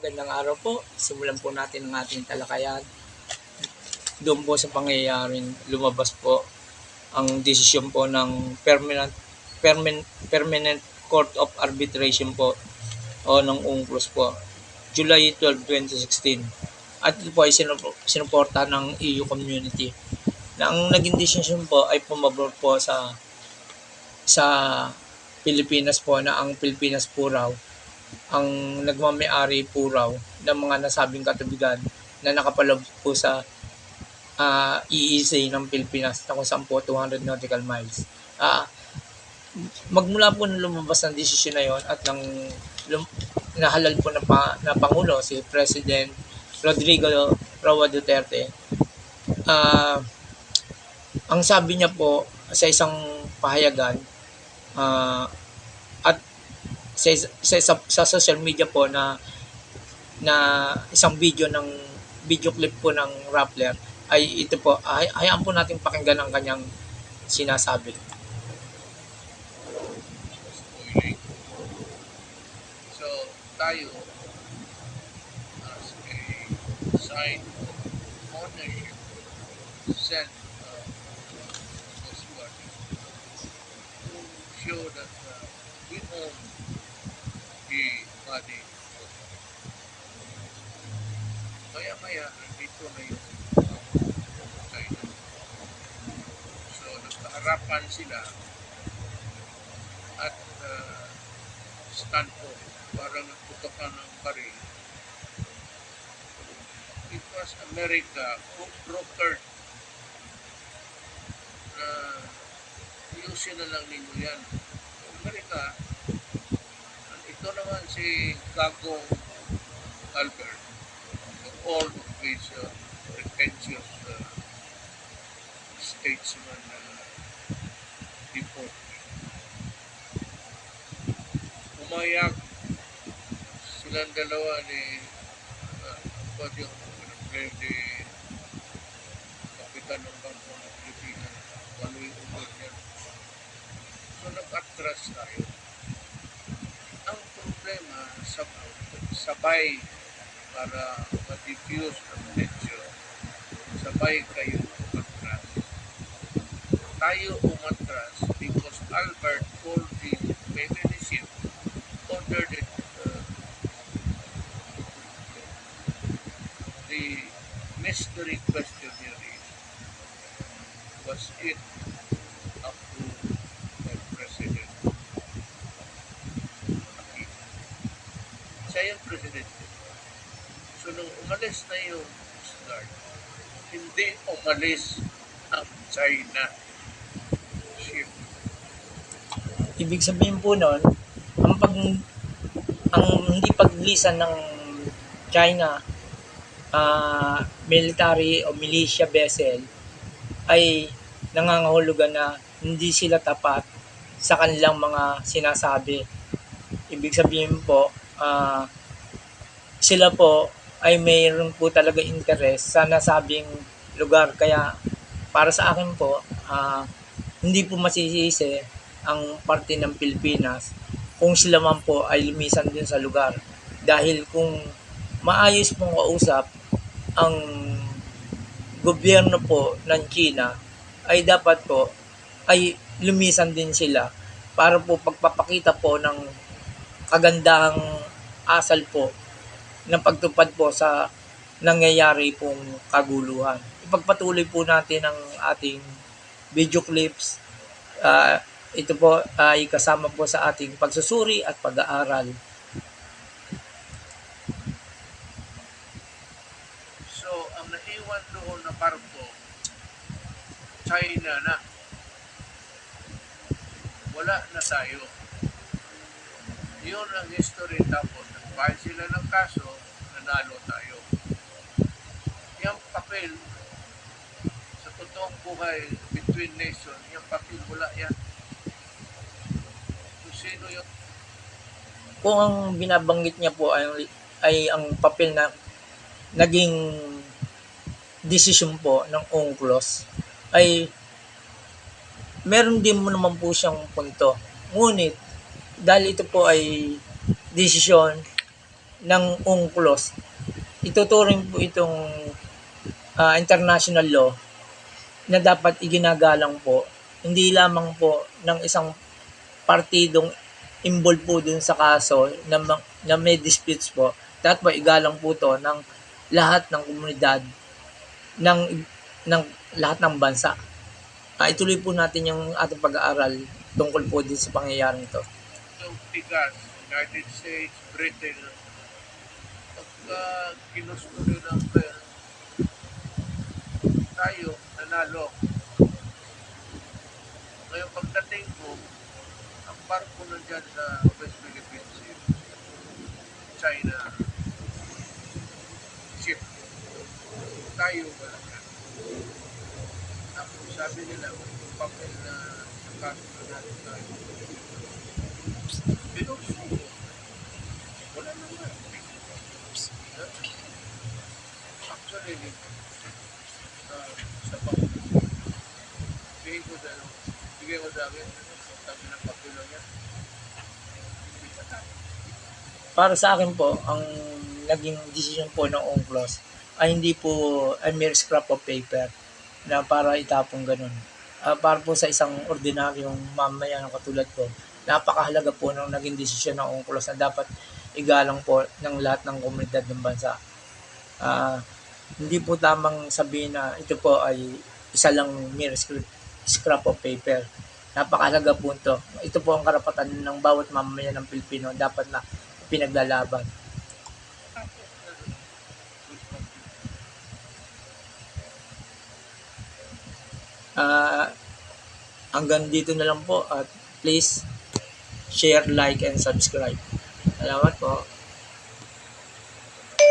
Magandang araw po. Simulan po natin ang ating talakayan. Doon po sa pangyayaring lumabas po ang desisyon po ng Permanent, Permanent, Permanent Court of Arbitration po o ng UNCLOS po. July 12, 2016. At ito po ay sinup- sinuporta ng EU community. Na ang naging decision po ay pumabor po sa sa Pilipinas po na ang Pilipinas po raw ang nagmamayari po raw ng mga nasabing katubigan na nakapaloob po sa ah, EEZ ng Pilipinas na kung saan po 200 nautical miles. Ah, magmula po nung lumabas ang desisyon na yon at nang lum, nahalal po na, pa, na Pangulo si President Rodrigo Roa Duterte, ah, ang sabi niya po sa isang pahayagan ah, at sa, sa, sa, sa social media po na na isang video ng video clip po ng Rappler ay ito po ay, hayaan po natin pakinggan ang kanyang sinasabi. So, tayo, as a sign of ownership, sent uh, to show that uh, we own the body. Maya maya, nandito na yung. So, nagkaharapan sila at uh, stand po parang nagputokan ng baril. It was America who brokered na ayusin na lang ninyo yan. Amerika, ito naman si Gagong Albert, the all of pretentious uh, statesman uh, report umayak silang dalawa ni uh, apa yung pinag ni Kapitan ng Bangko ng Pilipinas yung umur niya so nag-atras tayo problema sa sabay para ma-diffuse ang tension sabay kayo umatras tayo umatras because Albert told the feminism ordered it uh, the mystery question here is was it approved by President Aquino? Siya yung president. So nung umalis na yung Guard, hindi umalis ang China ship. Ibig sabihin po noon, ang pag ang hindi paglisan ng China ah, military o militia vessel ay nangangahulugan na hindi sila tapat sa kanilang mga sinasabi. Ibig sabihin po, ah, sila po ay mayroon po talaga interest sa nasabing lugar. Kaya para sa akin po, ah, hindi po masisisi ang parte ng Pilipinas kung sila man po ay lumisan din sa lugar. Dahil kung maayos pong kausap ang gobyerno po ng China ay dapat po ay lumisan din sila para po pagpapakita po ng kagandahang asal po ng pagtupad po sa nangyayari pong kaguluhan. Ipagpatuloy po natin ang ating video clips. Ah, ito po ay kasama po sa ating pagsusuri at pag-aaral. So, ang naiwan doon na barko, China na. Wala na tayo. Yun ang history tapos. Nagbayad sila ng kaso, nanalo tayo. Yung papel, sa totoong buhay, between nations, yung papel, wala yan. So, sino yung Kung ang binabanggit niya po ay, ay ang papel na naging desisyon po ng UNCLOS ay meron din mo naman po siyang punto. Ngunit, dahil ito po ay desisyon ng UNCLOS, ituturing po itong ah, international law na dapat iginagalang po hindi lamang po ng isang partidong involved po dun sa kaso na, na may disputes po dapat po igalang po to ng lahat ng komunidad ng ng lahat ng bansa. Ah, ituloy po natin yung ating pag-aaral tungkol po din sa pangyayaring ito. Itong tigas, United States, Britain, pagka ginusto ng pera, tayo, nanalo. Ngayon pagdating ko, ang barko nandyan sa West Philippine Sea, China, ship. Tayo, wala yan. Tapos sabi nila, papel na sa kaso na natin tayo. Binukso. Wala naman. Actually, sa sa bang bigay ko sa bigay ko sa akin sabi ng papilo niya hindi pa tayo Para sa akin po, ang naging decision po ng UNCLOS ay hindi po a mere scrap of paper na para itapong ganun. Ah, para po sa isang ordinaryong mamaya ng katulad ko, napakahalaga po ng naging desisyon ng UNCLOS na dapat igalang po ng lahat ng komunidad ng bansa. Ah, hindi po tamang sabihin na ito po ay isa lang mere scrap of paper. Napakahalaga po ito. Ito po ang karapatan ng bawat mamamayan ng Pilipino dapat na pinaglalaban. Ah, hanggang dito na lang po at please share, like, and subscribe. Salamat po.